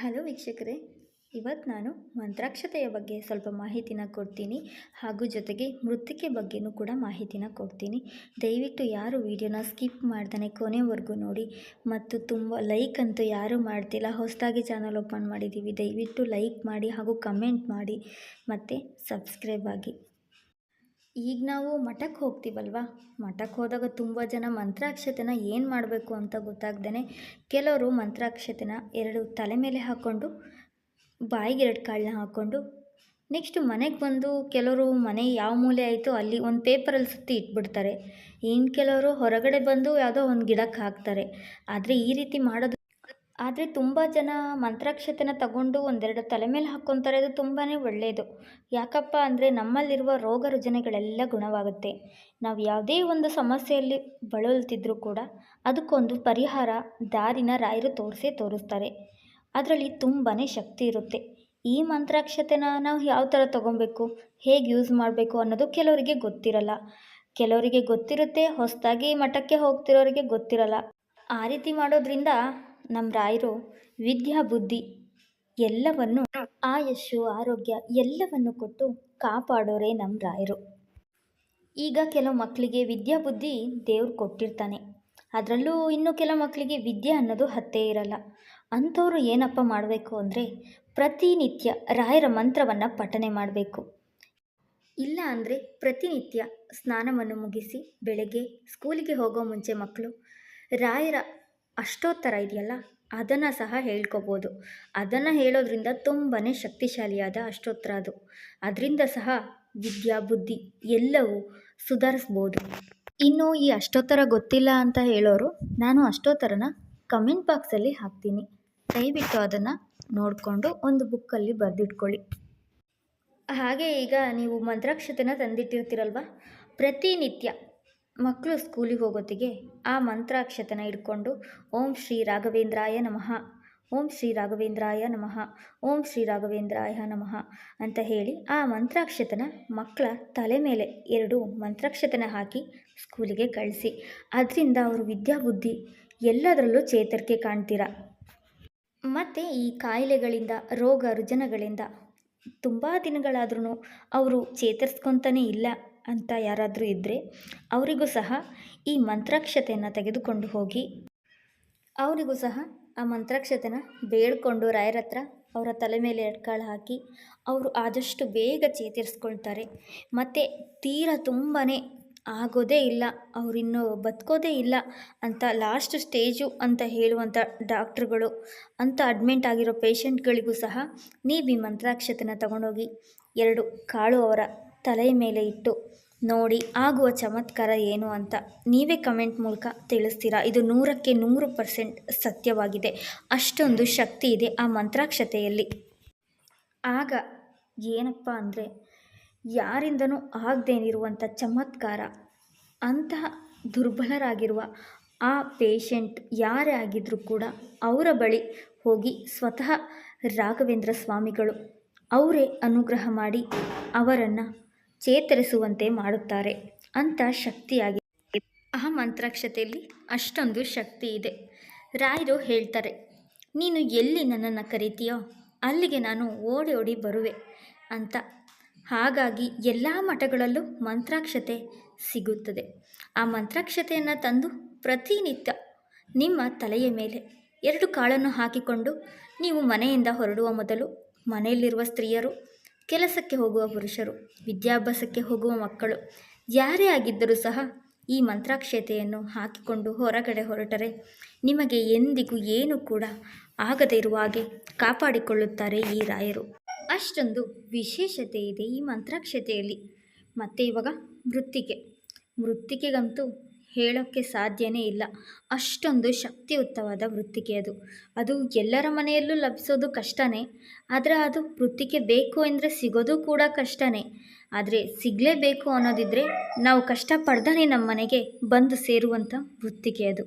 Hello ವೀಕ್ಷಕರೇ ಇವತ್ತು ನಾನು ಮಂತ್ರಾಕ್ಷತೆಯ ಬಗ್ಗೆ ಸ್ವಲ್ಪ ಮಾಹಿತಿನ ಕೊಡ್ತೀನಿ ಹಾಗೂ ಜೊತೆಗೆ ಮೃತ್ತಿಕೆ ಬಗ್ಗೆನೂ ಕೂಡ ಮಾಹಿತಿನ ಕೊಡ್ತೀನಿ. ದಯವಿಟ್ಟು ಯಾರು ವಿಡಿಯೋನ ಸ್ಕಿಪ್ ಮಾಡ್ತಾನೆ ಕೊನೆವರೆಗೂ ನೋಡಿ ಮತ್ತು ತುಂಬ ಲೈಕ್ ಅಂತೂ ಯಾರೂ ಮಾಡ್ತಿಲ್ಲ. ಹೊಸದಾಗಿ ಚಾನಲ್ ಓಪನ್ ಮಾಡಿದ್ದೀವಿ, ದಯವಿಟ್ಟು ಲೈಕ್ ಮಾಡಿ ಹಾಗೂ ಕಮೆಂಟ್ ಮಾಡಿ. ಮತ್ತು ಸಬ್ಸ್ಕ್ರೈಬ್ ಆಗಿ. ಈಗ ನಾವು ಮಠಕ್ಕೆ ಹೋಗ್ತೀವಲ್ವಾ? ಮಠಕ್ಕೆ ಹೋದಾಗ ತುಂಬ ಜನ ಮಂತ್ರಾಕ್ಷತೆನ ಏನು ಮಾಡಬೇಕು ಅಂತ ಗೊತ್ತಾಗ್ದೇ ಕೆಲವರು ಮಂತ್ರಾಕ್ಷತೆನ ಎರಡು ತಲೆ ಮೇಲೆ ಹಾಕ್ಕೊಂಡು ಬಾಯಿಗೆ ಎರಡು ಕಾಳನ್ನ ಹಾಕ್ಕೊಂಡು ನೆಕ್ಸ್ಟ್ ಮನೆಗೆ ಬಂದು ಕೆಲವರು ಮನೆ ಯಾವ ಮೂಲೆ ಆಯಿತು ಅಲ್ಲಿ ಒಂದು ಪೇಪರಲ್ಲಿ ಸುತ್ತಿ ಇಟ್ಬಿಡ್ತಾರೆ. ಇನ್ನು ಕೆಲವರು ಹೊರಗಡೆ ಬಂದು ಯಾವುದೋ ಒಂದು ಗಿಡಕ್ಕೆ ಹಾಕ್ತಾರೆ. ಆದರೆ ಈ ರೀತಿ ಮಾಡೋದು ಆದರೆ ತುಂಬ ಜನ ಮಂತ್ರಾಕ್ಷತೆನ ತಗೊಂಡು ಒಂದೆರಡು ತಲೆ ಮೇಲೆ ಹಾಕ್ಕೊತಾರೆ ಅದು ತುಂಬಾ ಒಳ್ಳೆಯದು ಯಾಕಪ್ಪ ಅಂದರೆ ನಮ್ಮಲ್ಲಿರುವ ರೋಗ ರುಜಿನಗಳೆಲ್ಲ ಗುಣವಾಗುತ್ತೆ. ನಾವು ಯಾವುದೇ ಒಂದು ಸಮಸ್ಯೆಯಲ್ಲಿ ಬಳಲುತ್ತಿದ್ದರೂ ಕೂಡ ಅದಕ್ಕೊಂದು ಪರಿಹಾರ ದಾರಿನ ರಾಯರು ತೋರಿಸೇ ತೋರಿಸ್ತಾರೆ. ಅದರಲ್ಲಿ ತುಂಬಾ ಶಕ್ತಿ ಇರುತ್ತೆ. ಈ ಮಂತ್ರಾಕ್ಷತೆನ ನಾವು ಯಾವ ಥರ ತೊಗೊಬೇಕು, ಹೇಗೆ ಯೂಸ್ ಮಾಡಬೇಕು ಅನ್ನೋದು ಕೆಲವರಿಗೆ ಗೊತ್ತಿರಲ್ಲ. ಕೆಲವರಿಗೆ ಗೊತ್ತಿರುತ್ತೆ, ಹೊಸದಾಗಿ ಮಠಕ್ಕೆ ಹೋಗ್ತಿರೋರಿಗೆ ಗೊತ್ತಿರಲ್ಲ. ಆ ರೀತಿ ಮಾಡೋದ್ರಿಂದ ನಮ್ಮ ರಾಯರು ವಿದ್ಯಾ, ಬುದ್ಧಿ ಎಲ್ಲವನ್ನು ಆಯಸ್ಸು ಆರೋಗ್ಯ ಎಲ್ಲವನ್ನು ಕೊಟ್ಟು ಕಾಪಾಡೋರೇ ನಮ್ಮ ರಾಯರು. ಈಗ ಕೆಲವು ಮಕ್ಕಳಿಗೆ ವಿದ್ಯಾ, ಬುದ್ಧಿ ದೇವ್ರು ಕೊಟ್ಟಿರ್ತಾನೆ. ಅದರಲ್ಲೂ ಇನ್ನು ಕೆಲವು ಮಕ್ಕಳಿಗೆ ವಿದ್ಯೆ ಅನ್ನೋದು ಹತ್ತೇ ಇರಲ್ಲ. ಅಂಥವ್ರು ಏನಪ್ಪ ಮಾಡಬೇಕು ಅಂದರೆ ಪ್ರತಿನಿತ್ಯ ರಾಯರ ಮಂತ್ರವನ್ನು ಪಠನೆ ಮಾಡಬೇಕು. ಇಲ್ಲ ಅಂದರೆ ಪ್ರತಿನಿತ್ಯ ಸ್ನಾನವನ್ನು ಮುಗಿಸಿ ಬೆಳಗ್ಗೆ ಸ್ಕೂಲಿಗೆ ಹೋಗೋ ಮುಂಚೆ ಮಕ್ಕಳು ರಾಯರ ಅಷ್ಟೋತ್ತರ ಇದೆಯಲ್ಲ? ಅದನ್ನು ಸಹ ಹೇಳ್ಕೊಬೋದು. ಅದನ್ನು ಹೇಳೋದ್ರಿಂದ ತುಂಬಾ ಶಕ್ತಿಶಾಲಿಯಾದ ಅಷ್ಟೋತ್ತರ ಅದು. ಅದರಿಂದ ಸಹ ವಿದ್ಯಾ, ಬುದ್ಧಿ ಎಲ್ಲವೂ ಸುಧಾರಿಸ್ಬೋದು. ಇನ್ನು ಈ ಅಷ್ಟೋತ್ತರ ಗೊತ್ತಿಲ್ಲ ಅಂತ ಹೇಳೋರು, ನಾನು ಅಷ್ಟೋತ್ತರನ ಕಮೆಂಟ್ ಬಾಕ್ಸಲ್ಲಿ ಹಾಕ್ತೀನಿ. ದಯವಿಟ್ಟು ಅದನ್ನು ನೋಡಿಕೊಂಡು ಒಂದು ಬುಕ್ಕಲ್ಲಿ ಬರೆದಿಟ್ಕೊಳ್ಳಿ. ಹಾಗೆ ಈಗ ನೀವು ಮಂತ್ರಾಕ್ಷತೆನ ತಂದಿಟ್ಟಿರ್ತೀರಲ್ವ? ಪ್ರತಿನಿತ್ಯ. ಮಕ್ಕಳು ಸ್ಕೂಲಿಗೆ ಹೋಗೋತ್ತಿಗೆ ಆ ಮಂತ್ರಾಕ್ಷತನ ಇಟ್ಕೊಂಡು ಓಂ ಶ್ರೀ ರಾಘವೇಂದ್ರಾಯ ನಮಃ, ಓಂ ಶ್ರೀ ರಾಘವೇಂದ್ರಾಯ ನಮಃ, ಓಂ ಶ್ರೀ ರಾಘವೇಂದ್ರಾಯ ನಮಃ ಅಂತ ಹೇಳಿ ಆ ಮಂತ್ರಾಕ್ಷತನ ಮಕ್ಕಳ ತಲೆ ಮೇಲೆ ಎರಡು ಮಂತ್ರಾಕ್ಷತನ ಹಾಕಿ ಸ್ಕೂಲಿಗೆ ಕಳಿಸಿ. ಅದರಿಂದ ಅವರು ವಿದ್ಯಾಬುದ್ಧಿ ಎಲ್ಲದರಲ್ಲೂ ಚೇತರಿಕೆ ಕಾಣ್ತೀರ. ಮತ್ತು ಈ ಕಾಯಿಲೆಗಳಿಂದ, ರೋಗ ರುಜಿನಗಳಿಂದ ತುಂಬ ದಿನಗಳಾದ್ರೂ ಅವರು ಚೇತರಿಸ್ಕೊತಾನೇ ಇಲ್ಲ. ಅಂತ ಯಾರಾದರೂ ಇದ್ದರೆ ಅವರಿಗೂ ಸಹ ಈ ಮಂತ್ರಾಕ್ಷತೆಯನ್ನು ತೆಗೆದುಕೊಂಡು ಹೋಗಿ. ಅವರಿಗೂ ಸಹ ಆ ಮಂತ್ರಾಕ್ಷತೆನ ಬೇಡ್ಕೊಂಡು ರಾಯರ ಹತ್ರ ಅವರ ತಲೆ ಮೇಲೆ ಎಡ್ಕಾಳು ಹಾಕಿ ಅವರು ಆದಷ್ಟು ಬೇಗ ಚೇತರಿಸ್ಕೊಳ್ತಾರೆ. ಮತ್ತು ತೀರಾ ತುಂಬಾ ಆಗೋದೇ ಇಲ್ಲ ಅವರಿನ್ನೂ ಬದುಕೋದೇ ಇಲ್ಲ ಅಂತ ಲಾಸ್ಟ್ ಸ್ಟೇಜು ಅಂತ ಹೇಳುವಂಥ ಡಾಕ್ಟ್ರುಗಳು, ಅಂತ ಅಡ್ಮಿಂಟ್ ಆಗಿರೋ ಪೇಷಂಟ್ಗಳಿಗೂ ಸಹ ನೀವು ಈ ಮಂತ್ರಾಕ್ಷತೆನ ತಗೊಂಡೋಗಿ ಎರಡು ಕಾಳು ಅವರ ತಲೆಯ ಮೇಲೆ ಇಟ್ಟು ನೋಡಿ, ಆಗುವ ಚಮತ್ಕಾರ ಏನು ಅಂತ ನೀವೇ ಕಮೆಂಟ್ ಮೂಲಕ ತಿಳಿಸ್ತೀರಾ? ಇದು ನೂರಕ್ಕೆ ನೂರು ಪರ್ಸೆಂಟ್ ಸತ್ಯವಾಗಿದೆ. ಅಷ್ಟೊಂದು ಶಕ್ತಿ ಇದೆ ಆ ಮಂತ್ರಾಕ್ಷತೆಯಲ್ಲಿ. ಆಗ ಏನಪ್ಪ ಅಂದರೆ, ಯಾರಿಂದನೂ ಆಗದೇನಿರುವಂಥ ಚಮತ್ಕಾರ, ಅಂತಹ ದುರ್ಬಲರಾಗಿರುವ ಆ ಪೇಷಂಟ್ ಯಾರೇ ಆಗಿದ್ದರೂ ಕೂಡ ಅವರ ಬಳಿ ಹೋಗಿ ಸ್ವತಃ ರಾಘವೇಂದ್ರ ಸ್ವಾಮಿಗಳು ಅವರೇ ಅನುಗ್ರಹ ಮಾಡಿ ಅವರನ್ನು ಚೇತರಿಸುವಂತೆ ಮಾಡುತ್ತಾರೆ. ಅಂತ ಶಕ್ತಿಯಾಗಿ ಆ ಮಂತ್ರಾಕ್ಷತೆಯಲ್ಲಿ ಅಷ್ಟೊಂದು ಶಕ್ತಿ ಇದೆ. ರಾಯರು ಹೇಳ್ತಾರೆ, ನೀನು ಎಲ್ಲಿ ನನ್ನನ್ನು ಕರಿತೀಯೋ ಅಲ್ಲಿಗೆ ನಾನು ಓಡಿ ಓಡಿ ಬರುವೆ ಅಂತ. ಹಾಗಾಗಿ ಎಲ್ಲ ಮಠಗಳಲ್ಲೂ ಮಂತ್ರಾಕ್ಷತೆ ಸಿಗುತ್ತದೆ. ಆ ಮಂತ್ರಾಕ್ಷತೆಯನ್ನು ತಂದು ಪ್ರತಿನಿತ್ಯ ನಿಮ್ಮ ತಲೆಯ ಮೇಲೆ ಎರಡು ಕಾಳನ್ನು ಹಾಕಿಕೊಂಡು ನೀವು ಮನೆಯಿಂದ ಹೊರಡುವ ಮೊದಲು ಮನೆಯಲ್ಲಿರುವ ಸ್ತ್ರೀಯರು ಕೆಲಸಕ್ಕೆ ಹೋಗುವ ಪುರುಷರು, ವಿದ್ಯಾಭ್ಯಾಸಕ್ಕೆ ಹೋಗುವ ಮಕ್ಕಳು, ಯಾರೇ ಆಗಿದ್ದರೂ ಸಹ ಈ ಮಂತ್ರಾಕ್ಷತೆಯನ್ನು ಹಾಕಿಕೊಂಡು ಹೊರಗಡೆ ಹೊರಟರೆ ನಿಮಗೆ ಎಂದಿಗೂ ಏನು ಕೂಡ ಆಗದೇ ಇರುವ ಹಾಗೆ ಕಾಪಾಡಿಕೊಳ್ಳುತ್ತಾರೆ ಈ ರಾಯರು. ಅಷ್ಟೊಂದು ವಿಶೇಷತೆ ಇದೆ ಈ ಮಂತ್ರಾಕ್ಷತೆಯಲ್ಲಿ. ಮತ್ತು ಇವಾಗ ಮೃತ್ತಿಕೆ ಮೃತ್ತಿಕೆಗಂತೂ ಹೇಳೋಕ್ಕೆ ಸಾಧ್ಯನೇ ಇಲ್ಲ. ಅಷ್ಟೊಂದು ಶಕ್ತಿಯುತವಾದ ವೃತ್ತಿಕೆ ಅದು. ಅದು ಎಲ್ಲರ ಮನೆಯಲ್ಲೂ ಲಭಿಸೋದು ಕಷ್ಟನೇ. ಆದರೆ ಅದು ವೃತ್ತಿಕೆ ಬೇಕು ಅಂದರೆ ಸಿಗೋದು ಕೂಡ ಕಷ್ಟನೇ. ಆದರೆ ಸಿಗಲೇಬೇಕು ಅನ್ನೋದಿದ್ದರೆ ನಾವು ಕಷ್ಟಪಡ್ದೇ ನಮ್ಮ ಮನೆಗೆ ಬಂದು ಸೇರುವಂಥ ವೃತ್ತಿಕೆ ಅದು.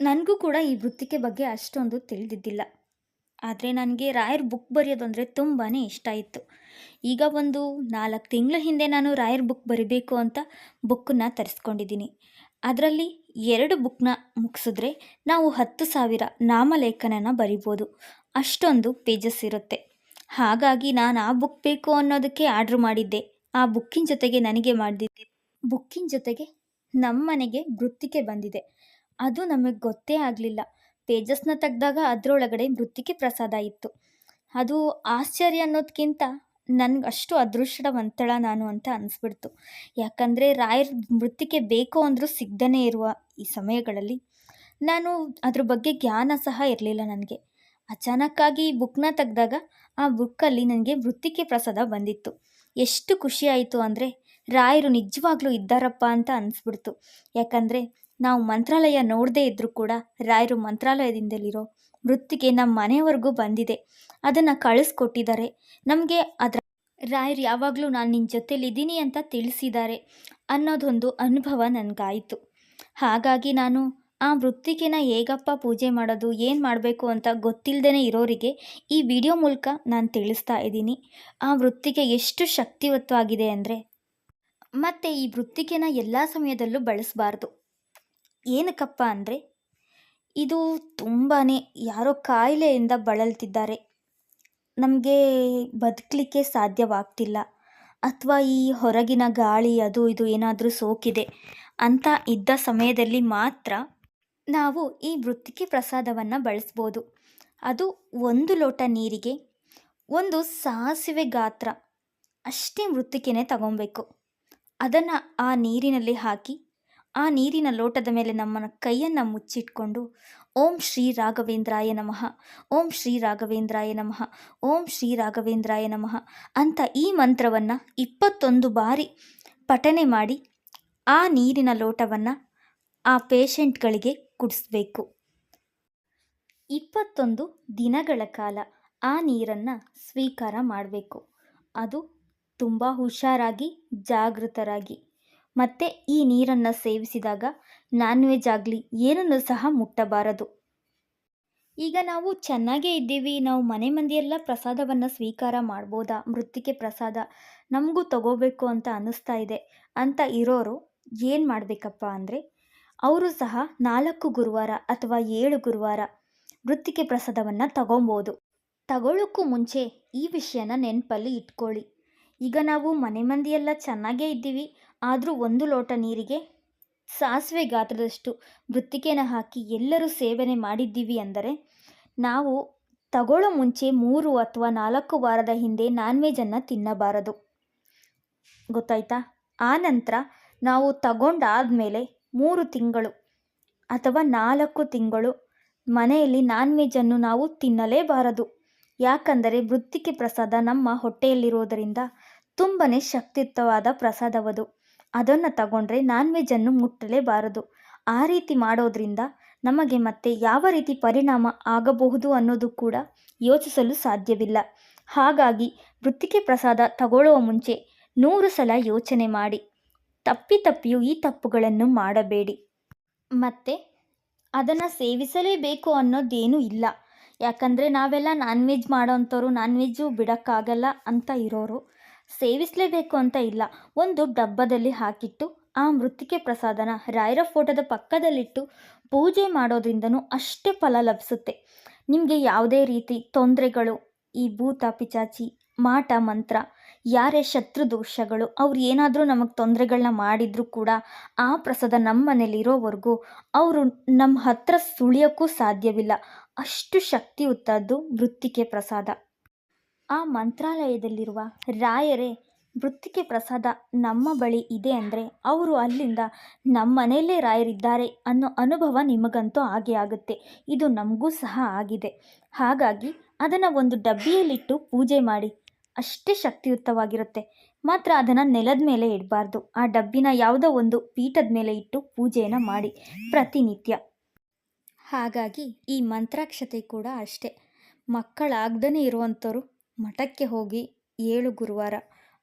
ನನಗೂ ಕೂಡ ಈ ವೃತ್ತಿಕೆ ಬಗ್ಗೆ ಅಷ್ಟೊಂದು ತಿಳಿದಿದ್ದಿಲ್ಲ. ಆದರೆ ನನಗೆ ರಾಯರ್ ಬುಕ್ ಬರೆಯೋದಂದರೆ ತುಂಬಾ ಇಷ್ಟ ಇತ್ತು ಈಗ ಒಂದು ನಾಲ್ಕು ತಿಂಗಳ ಹಿಂದೆ ನಾನು ರಾಯರ್ ಬುಕ್ ಬರಿಬೇಕು ಅಂತ ಬುಕ್ಕನ್ನ ತರಿಸ್ಕೊಂಡಿದ್ದೀನಿ ಅದರಲ್ಲಿ ಎರಡು ಬುಕ್ನ ಮುಗಿಸಿದ್ರೆ ನಾವು ಹತ್ತು ಸಾವಿರ ನಾಮಲೇಖನನ ಬರಿಬೋದು. ಅಷ್ಟೊಂದು ಪೇಜಸ್ ಇರುತ್ತೆ. ಹಾಗಾಗಿ ನಾನು ಆ ಬುಕ್ ಬೇಕು ಅನ್ನೋದಕ್ಕೆ ಆರ್ಡ್ರ್ ಮಾಡಿದ್ದೆ. ಆ ಬುಕ್ಕಿನ ಜೊತೆಗೆ ನನಗೆ ಮಾಡಿದ್ದೆ ಬುಕ್ಕಿನ ಜೊತೆಗೆ ನಮ್ಮನೆಗೆ ವೃತ್ತಿಕೆ ಬಂದಿದೆ. ಅದು ನಮಗೆ ಗೊತ್ತೇ ಆಗಲಿಲ್ಲ. ಪೇಜಸ್ನ ತೆಗ್ದಾಗ ಅದರೊಳಗಡೆ ಮೃತ್ತಿಕೆ ಪ್ರಸಾದ ಇತ್ತು. ಅದು ಆಶ್ಚರ್ಯ ಅನ್ನೋದಕ್ಕಿಂತ ನನಗೆ ಅಷ್ಟು ಅದೃಷ್ಟವಂತಳ ನಾನು ಅಂತ ಅನಿಸ್ಬಿಡ್ತು. ಯಾಕಂದರೆ ರಾಯರ್ ಮೃತ್ತಿಕೆ ಬೇಕು ಅಂದರೂ ಸಿಗ್ದೇ ಇರುವ ಈ ಸಮಯಗಳಲ್ಲಿ ನಾನು ಅದ್ರ ಬಗ್ಗೆ ಜ್ಞಾನ ಸಹ ಇರಲಿಲ್ಲ ನನಗೆ. ಅಚಾನಕ್ಕಾಗಿ ಈ ಬುಕ್ನ ತೆಗೆದಾಗ ಆ ಬುಕ್ಕಲ್ಲಿ ನನಗೆ ಮೃತ್ತಿಕೆ ಪ್ರಸಾದ ಬಂದಿತ್ತು. ಎಷ್ಟು ಖುಷಿ ಆಯಿತು ಅಂದರೆ ರಾಯರು ನಿಜವಾಗ್ಲೂ ಇದ್ದಾರಪ್ಪ ಅಂತ ಅನಿಸ್ಬಿಡ್ತು. ಯಾಕಂದರೆ ನಾವು ಮಂತ್ರಾಲಯ ನೋಡದೇ ಇದ್ದರೂ ಕೂಡ ರಾಯರು ಮಂತ್ರಾಲಯದಿಂದಲಿರೋ ವೃತ್ತಿಗೆ ನಮ್ಮ ಮನೆಯವರೆಗೂ ಬಂದಿದೆ. ಅದನ್ನು ಕಳಿಸ್ಕೊಟ್ಟಿದ್ದಾರೆ. ನಮಗೆ ಅದರ ರಾಯರು ಯಾವಾಗಲೂ ನಾನು ನಿನ್ನ ಜೊತೆಲಿದ್ದೀನಿ ಅಂತ ತಿಳಿಸಿದ್ದಾರೆ ಅನ್ನೋದೊಂದು ಅನುಭವ ನನಗಾಯಿತು. ಹಾಗಾಗಿ ನಾನು ಆ ವೃತ್ತಿಗೆನ ಹೇಗಪ್ಪ ಪೂಜೆ ಮಾಡೋದು, ಏನು ಮಾಡಬೇಕು ಅಂತ ಗೊತ್ತಿಲ್ಲದೇ ಇರೋರಿಗೆ ಈ ವಿಡಿಯೋ ಮೂಲಕ ನಾನು ತಿಳಿಸ್ತಾ ಇದ್ದೀನಿ. ಆ ವೃತ್ತಿಗೆ ಎಷ್ಟು ಶಕ್ತಿಯುತವಾಗಿದೆ ಅಂದರೆ ಮತ್ತು ಈ ವೃತ್ತಿಗೆನ ಎಲ್ಲ ಸಮಯದಲ್ಲೂ ಬಳಸಬಾರ್ದು. ಏನಕ್ಕಪ್ಪ ಅಂದರೆ ಇದು ತುಂಬಾ ಯಾರೋ ಕಾಯಿಲೆಯಿಂದ ಬಳಲ್ತಿದ್ದಾರೆ. ನಮಗೆ ಬದುಕಲಿಕ್ಕೆ ಸಾಧ್ಯವಾಗ್ತಿಲ್ಲ. ಅಥವಾ ಈ ಹೊರಗಿನ ಗಾಳಿ ಅದು ಇದು ಏನಾದರೂ ಸೋಕಿದೆ ಅಂತ ಇದ್ದ ಸಮಯದಲ್ಲಿ ಮಾತ್ರ ನಾವು ಈ ವೃತ್ತಿಕೆ ಪ್ರಸಾದವನ್ನು ಬಳಸ್ಬೋದು. ಅದು ಒಂದು ಲೋಟ ನೀರಿಗೆ ಒಂದು ಸಾಸಿವೆ ಗಾತ್ರ ಅಷ್ಟೇ ಮೃತ್ತಿಕೆನೆ ತಗೊಬೇಕು. ಅದನ್ನು ಆ ನೀರಿನಲ್ಲಿ ಹಾಕಿ ಆ ನೀರಿನ ಲೋಟದ ಮೇಲೆ ನಮ್ಮ ಕೈಯನ್ನು ಮುಚ್ಚಿಟ್ಕೊಂಡು, ಓಂ ಶ್ರೀ ರಾಘವೇಂದ್ರಾಯ ನಮಃ, ಓಂ ಶ್ರೀ ರಾಘವೇಂದ್ರಾಯ ನಮಃ, ಓಂ ಶ್ರೀ ರಾಘವೇಂದ್ರಾಯ ನಮಃ ಅಂತ ಈ ಮಂತ್ರವನ್ನು ಇಪ್ಪತ್ತೊಂದು ಬಾರಿ ಪಠನೆ ಮಾಡಿ ಆ ನೀರಿನ ಲೋಟವನ್ನು ಆ ಪೇಷಂಟ್ಗಳಿಗೆ ಕುಡಿಸ್ಬೇಕು. ಇಪ್ಪತ್ತೊಂದು ದಿನಗಳ ಕಾಲ ಆ ನೀರನ್ನು ಸ್ವೀಕಾರ ಮಾಡಬೇಕು. ಅದು ತುಂಬ ಹುಷಾರಾಗಿ, ಜಾಗೃತರಾಗಿ ಮತ್ತು ಈ ನೀರನ್ನು ಸೇವಿಸಿದಾಗ ನಾನ್ ವೆಜ್ ಆಗಲಿ ಏನನ್ನು ಸಹ ಮುಟ್ಟಬಾರದು. ಈಗ ನಾವು ಚೆನ್ನಾಗೇ ಇದ್ದೀವಿ, ನಾವು ಮನೆ ಮಂದಿಯೆಲ್ಲ ಪ್ರಸಾದವನ್ನು ಸ್ವೀಕಾರ ಮಾಡ್ಬೋದಾ? ಮೃತ್ತಿಕೆ ಪ್ರಸಾದ ನಮಗೂ ತಗೋಬೇಕು ಅಂತ ಅನ್ನಿಸ್ತಾ ಇದೆ. ಅಂತ ಇರೋರು ಏನು ಮಾಡಬೇಕಪ್ಪ ಅಂದರೆ, ಅವರು ಸಹ ನಾಲ್ಕು ಗುರುವಾರ ಅಥವಾ ಏಳು ಗುರುವಾರ ಮೃತ್ತಿಕೆ ಪ್ರಸಾದವನ್ನು ತಗೊಬೋದು. ತಗೊಳ್ಳೋಕ್ಕೂ ಮುಂಚೆ ಈ ವಿಷಯನ ನೆನಪಲ್ಲಿ ಇಟ್ಕೊಳ್ಳಿ. ಈಗ ನಾವು ಮನೆ ಮಂದಿಯೆಲ್ಲ ಚೆನ್ನಾಗೇ ಇದ್ದೀವಿ ಆದರೂ ಒಂದು ಲೋಟ ನೀರಿಗೆ ಸಾಸಿವೆ ಗಾತ್ರದಷ್ಟು ಮೃತ್ತಿಕೆನ ಹಾಕಿ ಎಲ್ಲರೂ ಸೇವನೆ ಮಾಡಿದ್ದೀವಿ ಅಂದರೆ ನಾವು ತಗೊಳ್ಳೋ ಮುಂಚೆ ಮೂರು ಅಥವಾ ನಾಲ್ಕು ವಾರದ ಹಿಂದೆ ನಾನ್ ವೆಜನ್ನು ತಿನ್ನಬಾರದು. ಗೊತ್ತಾಯ್ತಾ? ಆ ನಂತರ ನಾವು ತಗೊಂಡಾದಮೇಲೆ ಮೂರು ತಿಂಗಳು ಅಥವಾ ನಾಲ್ಕು ತಿಂಗಳು ಮನೆಯಲ್ಲಿ ನಾನ್ ವೆಜ್ಜನ್ನು ನಾವು ತಿನ್ನಲೇಬಾರದು. ಯಾಕಂದರೆ ವೃತ್ತಿಕೆ ಪ್ರಸಾದ ನಮ್ಮ ಹೊಟ್ಟೆಯಲ್ಲಿರೋದರಿಂದ ತುಂಬನೇ ಶಕ್ತಿಯುತವಾದ ಪ್ರಸಾದವದು. ಅದನ್ನು ತಗೊಂಡ್ರೆ ನಾನ್ ವೆಜ್ಜನ್ನು ಮುಟ್ಟಲೇಬಾರದು. ಆ ರೀತಿ ಮಾಡೋದ್ರಿಂದ ನಮಗೆ ಮತ್ತೆ ಯಾವ ರೀತಿ ಪರಿಣಾಮ ಆಗಬಹುದು ಅನ್ನೋದು ಕೂಡ ಯೋಚಿಸಲು ಸಾಧ್ಯವಿಲ್ಲ. ಹಾಗಾಗಿ ವೃತ್ತಿಕೆ ಪ್ರಸಾದ ತಗೊಳ್ಳುವ ಮುಂಚೆ ನೂರು ಸಲ ಯೋಚನೆ ಮಾಡಿ. ತಪ್ಪಿ ತಪ್ಪಿಯೂ ಈ ತಪ್ಪುಗಳನ್ನು ಮಾಡಬೇಡಿ. ಮತ್ತು ಅದನ್ನು ಸೇವಿಸಲೇಬೇಕು ಅನ್ನೋದೇನೂ ಇಲ್ಲ. ಯಾಕಂದರೆ ನಾವೆಲ್ಲ ನಾನ್ ವೆಜ್ ಮಾಡೋಂಥವ್ರು ನಾನ್ ವೆಜ್ಜು ಬಿಡೋಕ್ಕಾಗಲ್ಲ ಅಂತ ಇರೋರು. ಸೇವಿಸಲೇಬೇಕು ಅಂತ ಇಲ್ಲ. ಒಂದು ಡಬ್ಬದಲ್ಲಿ ಹಾಕಿಟ್ಟು, ಆ ಮೃತ್ತಿಕೆ ಪ್ರಸಾದನ ರಾಯರ ಫೋಟೋದ ಪಕ್ಕದಲ್ಲಿಟ್ಟು ಪೂಜೆ ಮಾಡೋದ್ರಿಂದನೂ ಅಷ್ಟೇ ಫಲ ಲಭಿಸುತ್ತೆ. ನಿಮಗೆ ಯಾವುದೇ ರೀತಿ ತೊಂದರೆಗಳು, ಈ ಭೂತ ಪಿಚಾಚಿ, ಮಾಟ, ಮಂತ್ರ, ಯಾರೇ ಶತ್ರು ದೋಷಗಳು, ಅವ್ರು ಏನಾದರೂ ನಮಗೆ ತೊಂದರೆಗಳನ್ನ ಮಾಡಿದರೂ ಕೂಡ ಆ ಪ್ರಸಾದ ನಮ್ಮ ಮನೇಲಿರೋವರೆಗೂ ಅವರು ನಮ್ಮ ಹತ್ರ ಸುಳಿಯೋಕ್ಕೂ ಸಾಧ್ಯವಿಲ್ಲ. ಅಷ್ಟು ಶಕ್ತಿಯುತದ್ದು ಮೃತ್ತಿಕೆ ಪ್ರಸಾದ. ಆ ಮಂತ್ರಾಲಯದಲ್ಲಿರುವ ರಾಯರೇ ಮೃತ್ತಿಕೆ ಪ್ರಸಾದ ನಮ್ಮ ಬಳಿ ಇದೆ ಅಂದರೆ ಅವರು ಅಲ್ಲಿಂದ ನಮ್ಮನೆಯಲ್ಲೇ ರಾಯರಿದ್ದಾರೆ ಅನ್ನೋ ಅನುಭವ ನಿಮಗಂತೂ ಆಗೇ ಆಗುತ್ತೆ. ಇದು ನಮಗೂ ಸಹ ಆಗಿದೆ. ಹಾಗಾಗಿ ಅದನ್ನು ಒಂದು ಡಬ್ಬಿಯಲ್ಲಿಟ್ಟು ಪೂಜೆ ಮಾಡಿ, ಅಷ್ಟೇ ಶಕ್ತಿಯುತವಾಗಿರುತ್ತೆ. ಮಾತ್ರ ಅದನ್ನು ನೆಲದ ಮೇಲೆ ಇಡಬಾರ್ದು. ಆ ಡಬ್ಬಿನ ಯಾವುದೋ ಒಂದು ಪೀಠದ ಮೇಲೆ ಇಟ್ಟು ಪೂಜೆಯನ್ನು ಮಾಡಿ ಪ್ರತಿನಿತ್ಯ. ಹಾಗಾಗಿ ಈ ಮಂತ್ರಾಕ್ಷತೆ ಕೂಡ ಅಷ್ಟೇ. ಮಕ್ಕಳಾಗ್ದೇ ಇರುವಂಥವ್ರು ಮಠಕ್ಕೆ ಹೋಗಿ ಏಳು ಗುರುವಾರ,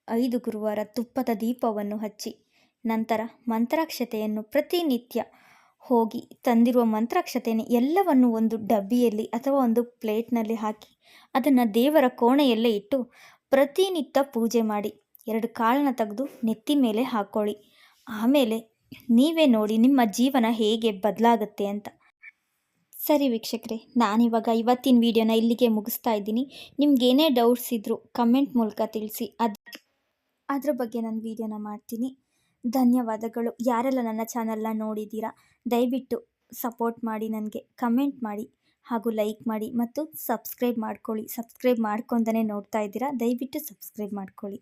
ಐದು ಗುರುವಾರ ತುಪ್ಪದ ದೀಪವನ್ನು ಹಚ್ಚಿ, ನಂತರ ಮಂತ್ರಾಕ್ಷತೆಯನ್ನು ಪ್ರತಿನಿತ್ಯ ಹೋಗಿ ತಂದಿರುವ ಮಂತ್ರಾಕ್ಷತೆಯನ್ನು ಎಲ್ಲವನ್ನು ಒಂದು ಡಬ್ಬಿಯಲ್ಲಿ ಅಥವಾ ಒಂದು ಪ್ಲೇಟ್ನಲ್ಲಿ ಹಾಕಿ, ಅದನ್ನು ದೇವರ ಕೋಣೆಯಲ್ಲೇ ಇಟ್ಟು ಪ್ರತಿನಿತ್ಯ ಪೂಜೆ ಮಾಡಿ, ಎರಡು ಕಾಳನ್ನ ತೆಗೆದು ನೆತ್ತಿ ಮೇಲೆ ಹಾಕ್ಕೊಳ್ಳಿ ಆಮೇಲೆ ನೀವೇ ನೋಡಿ ನಿಮ್ಮ ಜೀವನ ಹೇಗೆ ಬದಲಾಗುತ್ತೆ ಅಂತ. ಸರಿ ವೀಕ್ಷಕರೇ, ನಾನಿವಾಗ ಇವತ್ತಿನ ವಿಡಿಯೋನ ಇಲ್ಲಿಗೆ ಮುಗಿಸ್ತಾ ಇದ್ದೀನಿ. ನಿಮ್ಗೇನೇ ಡೌಟ್ಸ್ ಇದ್ದರೂ ಕಮೆಂಟ್ ಮೂಲಕ ತಿಳಿಸಿ. ಅದು ಅದ್ರ ಬಗ್ಗೆ ನಾನು ವಿಡಿಯೋನ ಮಾಡ್ತೀನಿ. ಧನ್ಯವಾದಗಳು. ಯಾರೆಲ್ಲ ನನ್ನ ಚಾನಲ್ನ ನೋಡಿದ್ದೀರಾ, ದಯವಿಟ್ಟು ಸಪೋರ್ಟ್ ಮಾಡಿ ನನಗೆ. ಕಮೆಂಟ್ ಮಾಡಿ ಹಾಗೂ ಲೈಕ್ ಮಾಡಿ ಮತ್ತು ಸಬ್ಸ್ಕ್ರೈಬ್ ಮಾಡ್ಕೊಳ್ಳಿ. ಸಬ್ಸ್ಕ್ರೈಬ್ ಮಾಡ್ಕೊತಾನೆ ನೋಡ್ತಾ ಇದ್ದೀರಾ, ದಯವಿಟ್ಟು ಸಬ್ಸ್ಕ್ರೈಬ್ ಮಾಡ್ಕೊಳ್ಳಿ.